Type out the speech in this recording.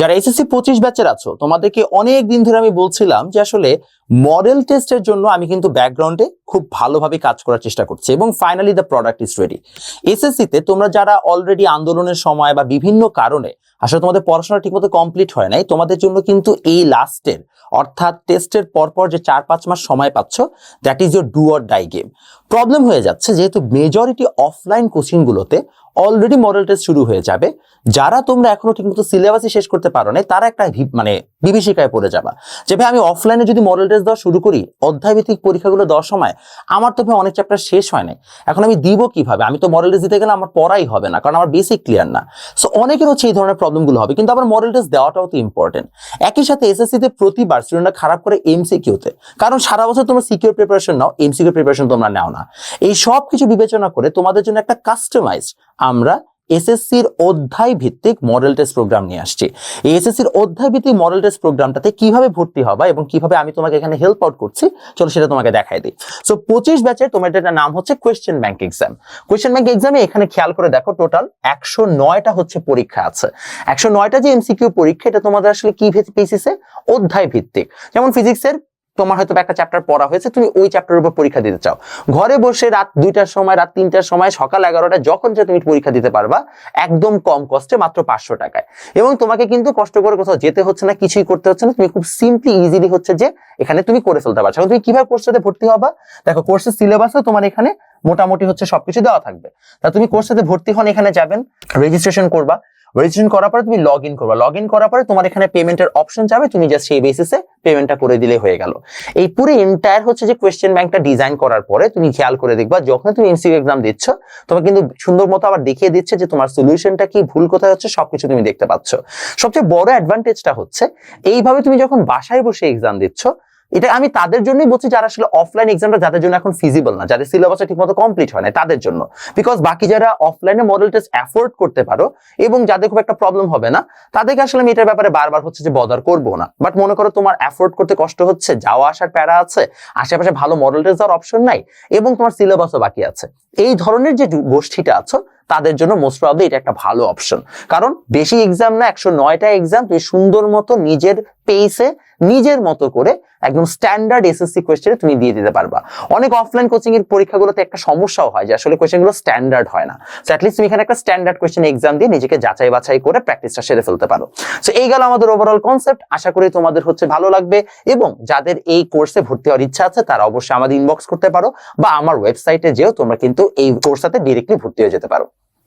যারা এসএসসি পঁচিশ ব্যাচের আছো, তোমাদেরকে অনেক দিন ধরে আমি বলছিলাম যে আসলে মডেল টেস্টের জন্য আমি কিন্তু ব্যাকগ্রাউন্ডে খুব ভালোভাবে কাজ করার চেষ্টা করছি এবং finally the product is ready এসএসসিতে তোমরা যারা অলরেডি আন্দোলনের সময় বা বিভিন্ন কারণে আসলে তোমাদের পড়াশোনা ঠিকমতো কমপ্লিট হয় নাই, তোমাদের জন্য কিন্তু এই লাস্টের অর্থাৎ টেস্টের পরপর যে চার পাঁচ মাস সময় পাচ্ছ that is your do or die game problem হয়ে যাচ্ছে যেহেতু মেজরিটি অফলাইন কোচিংগুলোতে অলরেডি মডেল টেস্ট শুরু হয়ে যাবে। যারা তোমরা এখনও ঠিকমতো সিলেবাসই শেষ করতে পারো না তারা একটা মানে বিভীষিকায় পড়ে যাবা। যে ভাই, আমি অফলাইনে যদি মডেল টেস্ট দেওয়া শুরু করি, অধ্যায়ভিত্তিক পরীক্ষাগুলো দেওয়ার সময় আমার তো ভাই, অনেক চ্যাপ্টার শেষ হয় নাই। এখন আমি দিব কীভাবে? আমি তো মডেল টেস্ট দিতে গেলে আমার পড়াই হবে না, কারণ আমার বেসিক ক্লিয়ার না। সো অনেকের হচ্ছে এই ধরনের প্রবলেমগুলো হবে, কিন্তু আবার মডেল টেস্ট দেওয়াটাও তো ইম্পর্টেন্ট একই সাথে এসএসসি তে প্রতিবার স্টুডেন্টরা খারাপ করে এমসিকিউতে কারণ সারা বছর তোমরা সিকিউর প্রিপারেশন নাও এমসিকিউ প্রিপারেশন তোমরা নাও না। এই সব কিছু বিবেচনা করে তোমাদের জন্য একটা কাস্টমাইজড আমরা এসএসসির অধ্যায় ভিত্তিক মডেল টেস্ট প্রোগ্রাম নিয়ে আসছি। এই এসএসসির অধ্যায় ভিত্তিক মডেল টেস্ট প্রোগ্রামটাতে কীভাবে ভর্তি হবা এবং কীভাবে আমি তোমাকে এখানে হেল্প আউট করছি, চলো সেটা তোমাকে দেখাই দিই। সো পঁচিশ ব্যাচের তোমার এটার নাম হচ্ছে question bank exam question bank এক্সামে এখানে খেয়াল করে দেখো টোটাল একশো নয়টা হচ্ছে পরীক্ষা আছে। একশো নয়টা যে এমসিকিউ পরীক্ষা, এটা তোমাদের আসলে কি বেসিসে অধ্যায় ভিত্তিক যেমন ফিজিক্সের তোমার হয়তো একটা চ্যাপ্টার পড়া হয়েছে, তুমি ওই চ্যাপ্টারের উপর পরীক্ষা দিতে চাও। ঘরে বসে রাত দুইটার সময়, রাত তিনটার সময়, সকাল এগারোটা যখন যে তুমি পরীক্ষা দিতে পারবা, একদম কম কস্টে মাত্র পাঁচশো টাকায়। এবং তোমাকে কিন্তু কষ্ট করে কোথাও যেতে হচ্ছে না, কিছুই করতে হচ্ছে না, তুমি খুব সিম্পলি ইজিলি হচ্ছে যে এখানে তুমি করে ফেলতে পারছ। এখন তুমি কীভাবে কোর্সটাতে ভর্তি হবা? দেখো কোর্সের সিলেবাসও তোমার এখানে মোটামুটি হচ্ছে সবকিছু দেওয়া থাকবে। তা তুমি কোর্সটাতে ভর্তি হন, এখানে যাবেন রেজিস্ট্রেশন করবা। রেজিস্ট্রেশন করার পরে তুমি লগ ইন করবা। লগ ইন করার পরে তোমার এখানে পেমেন্টের অপশন যাবে, তুমি জাস্ট সেই বেসিসে পেমেন্টটা করে দিলে হয়ে গেল। এই পুরো এন্টায়ার হচ্ছে যে কোয়েশ্চেন ব্যাংকটা ডিজাইন করার পরে তুমি খেয়াল করে দেখবা যখন তুমি এমসিউ এক্সাম দিচ্ছ, তোমাকে কিন্তু সুন্দর মতো আবার দেখিয়ে দিচ্ছে যে তোমার সলিউশনটা কি, ভুল কোথায় হচ্ছে, সবকিছু তুমি দেখতে পাচ্ছ। সবচেয়ে বড় অ্যাডভান্টেজটা হচ্ছে, এইভাবে তুমি যখন বাসায় বসে এক্সাম দিচ্ছ এটা আমি তাদের জন্যই বলছি যারা আসলে অফলাইন এক্সামটা যাদের জন্য এখন ফিজিবল না, যাদের সিলেবাসটা ঠিকমতো কমপ্লিট হয় না তাদের জন্য। বিকজ বাকি যারা অফলাইনে মডেল টেস্ট অ্যাফোর্ড করতে পারো এবং যাদের খুব একটা প্রবলেম হবে না, তাদেরকে আসলে আমি এটার ব্যাপারে বারবার হচ্ছে যে বদার করব না। বাট মনে করো তোমার অ্যাফোর্ড করতে কষ্ট হচ্ছে, যাওয়া আসার প্যারা আছে, আশেপাশে ভালো মডেল টেস্ট দেওয়ার অপশন নাই এবং তোমার সিলেবাসও বাকি আছে। এই ধরনের যে গোষ্ঠীটা আছো তাদের জন্য মোস্ট প্রবলি এটা একটা ভালো অপশন কারণ বেশি এক্সাম না, একশো নয়টা এক্সাম তুমি সুন্দর মতো নিজের পেসে নিজের মতো করে একদম স্ট্যান্ডার্ড এসএসসি কোয়েশ্চেনে তুমি দিয়ে দিতে পারবা। অনেক অফলাইন কোচিং এর পরীক্ষাগুলোতে একটা সমস্যাও হয় যে আসলে কোয়েশ্চেনগুলো স্ট্যান্ডার্ড হয় না। সো অ্যাটলিস্ট তুমি এখানে একটা স্ট্যান্ডার্ড কোয়েশ্চেন এক্সাম দিয়ে নিজেকে যাচাই বাছাই করে প্র্যাকটিসটা সেরে ফেলতে পারো। সো এই গেল আমাদের ওভারঅল কনসেপ্ট আশা করি তোমাদের হচ্ছে ভালো লাগবে এবং যাদের এই কোর্সে ভর্তি হওয়ার ইচ্ছা আছে, তারা অবশ্যই আমাদের ইনবক্স করতে পারো বা আমার ওয়েবসাইটে যেও তোমরা কিন্তু এই কোর্সটাতে ডিরেক্টলি ভর্তি হয়ে যেতে পারো।